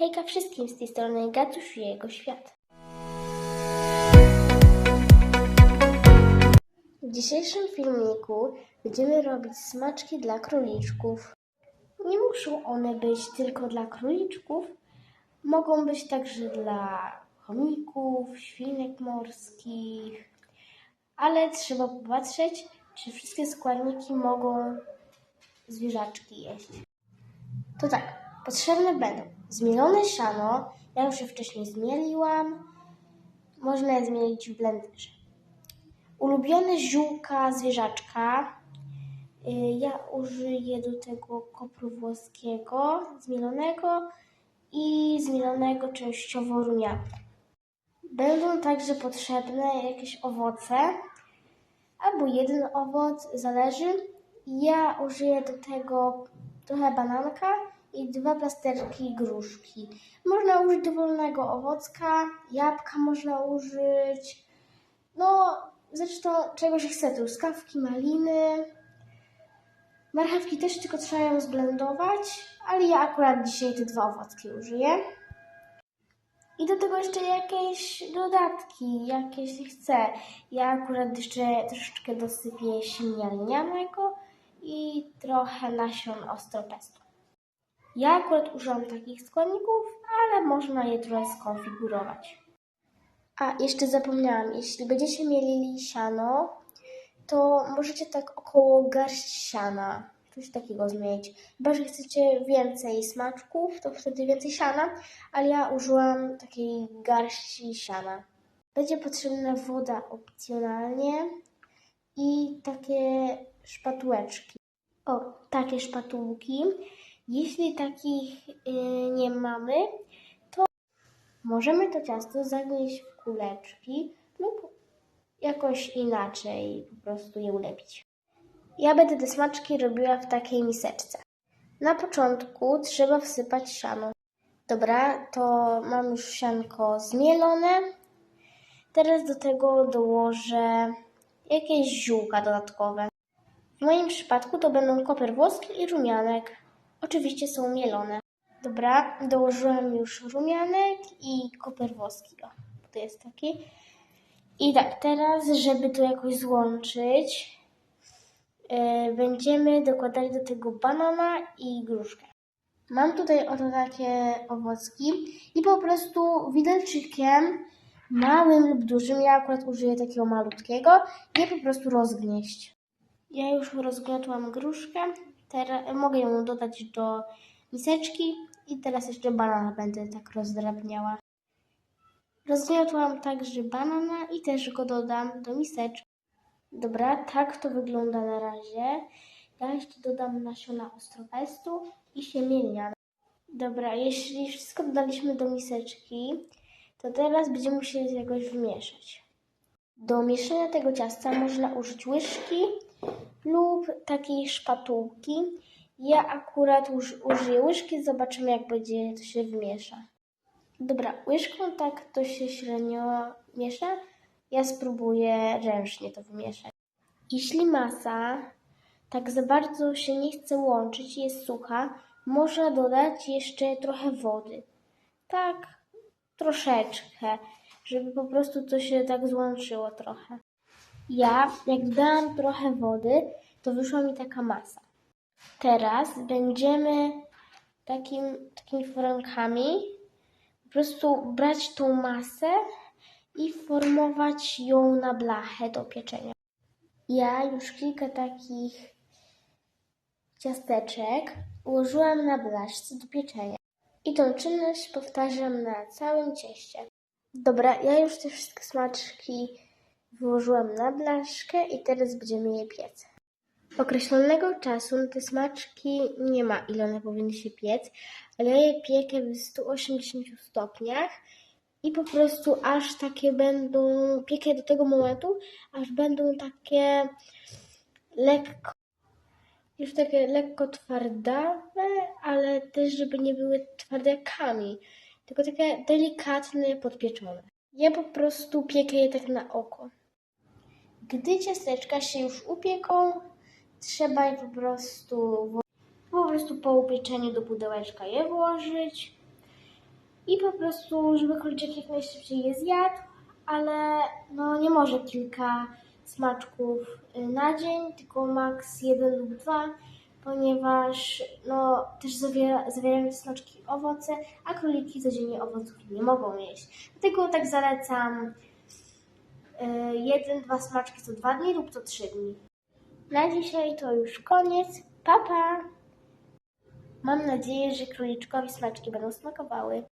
Hejka wszystkim z tej strony Gatuś i jego świat. W dzisiejszym filmiku będziemy robić smaczki dla króliczków. Nie muszą one być tylko dla króliczków, mogą być także dla chomików, świnek morskich, ale trzeba popatrzeć, czy wszystkie składniki mogą zwierzaczki jeść. To tak, potrzebne będą zmielone siano, ja już je wcześniej zmieliłam, można je zmielić w blenderze. Ulubione ziółka zwierzaczka, y, ja użyję do tego kopru włoskiego zmielonego i zmielonego częściowo rumianu. Będą także potrzebne jakieś owoce, albo jeden owoc, zależy. Ja użyję do tego trochę bananka i dwa plasterki gruszki. Można użyć dowolnego owocka, jabłka można użyć, no zresztą czego się chce, truskawki, maliny. Marchewki też tylko trzeba ją zblendować, ale ja akurat dzisiaj te dwa owocki użyję. I do tego jeszcze jakieś dodatki, jakieś chcę. Ja akurat jeszcze troszeczkę dosypię siemienia i trochę nasion ostropestu. Ja akurat użyłam takich składników, ale można je trochę skonfigurować. A jeszcze zapomniałam, jeśli będziecie mieli siano, to możecie tak około garść siana, coś takiego zmienić. Chyba, że chcecie więcej smaczków, to wtedy więcej siana, ale ja użyłam takiej garści siana. Będzie potrzebna woda opcjonalnie i takie szpatułeczki. O, takie szpatułki. Jeśli takich y, nie mamy, to możemy to ciasto zagnieść w kuleczki lub jakoś inaczej po prostu je ulepić. Ja będę te smaczki robiła w takiej miseczce. Na początku trzeba wsypać siano. Dobra, to mam już sianko zmielone. Teraz do tego dołożę jakieś ziółka dodatkowe. W moim przypadku to będą koper włoski i rumianek. Oczywiście są mielone. Dobra, dołożyłam już rumianek i koper włoski. O, to jest taki. I tak, teraz, żeby to jakoś złączyć, yy, będziemy dokładali do tego banana i gruszkę. Mam tutaj oto takie owocki i po prostu widelczykiem, małym lub dużym, ja akurat użyję takiego malutkiego, je po prostu rozgnieść. Ja już rozgniotłam gruszkę, teraz mogę ją dodać do miseczki i teraz jeszcze banana będę tak rozdrabniała. Rozgniotłam także banana i też go dodam do miseczki. Dobra, tak to wygląda na razie. Ja jeszcze dodam nasiona ostropestu i siemienia. Dobra, jeśli wszystko dodaliśmy do miseczki, to teraz będziemy musieli jakoś wymieszać. Do mieszania tego ciasta można użyć łyżki lub takiej szpatułki. Ja akurat uż, użyję łyżki, zobaczymy jak będzie to się wymiesza. Dobra, łyżką tak to się średnio miesza. Ja spróbuję ręcznie to wymieszać. Jeśli masa tak za bardzo się nie chce łączyć, jest sucha, można dodać jeszcze trochę wody. Tak, troszeczkę, żeby po prostu to się tak złączyło trochę. Ja, jak dodałam trochę wody, to wyszła mi taka masa. Teraz będziemy takim, takimi foremkami po prostu brać tą masę i formować ją na blachę do pieczenia. Ja już kilka takich ciasteczek ułożyłam na blaszce do pieczenia. I tą czynność powtarzam na całym cieście. Dobra, ja już te wszystkie smaczki wyłożyłam na blaszkę i teraz będziemy je piec. Określonego czasu na te smaczki nie ma, ile one powinny się piec, ale ja je piekę w 180 stopniach i po prostu aż takie będą, piekę do tego momentu, aż będą takie lekko, już takie lekko twardawe, ale też żeby nie były twarde kamień, tylko takie delikatne, podpieczone. Ja po prostu piekę je tak na oko. Gdy ciasteczka się już upieką, trzeba je po prostu, po prostu po upieczeniu do pudełeczka je włożyć i po prostu, żeby króliczek jak najszybciej je zjadł, ale no nie może kilka smaczków y, na dzień, tylko maks jeden lub dwa, ponieważ no też zawiera, zawierają smaczki owoce, a króliki codziennie owoców nie mogą jeść. Dlatego tak zalecam jeden, dwa smaczki co dwa dni lub co trzy dni. Na dzisiaj to już koniec. Pa, pa! Mam nadzieję, że króliczkowi smaczki będą smakowały.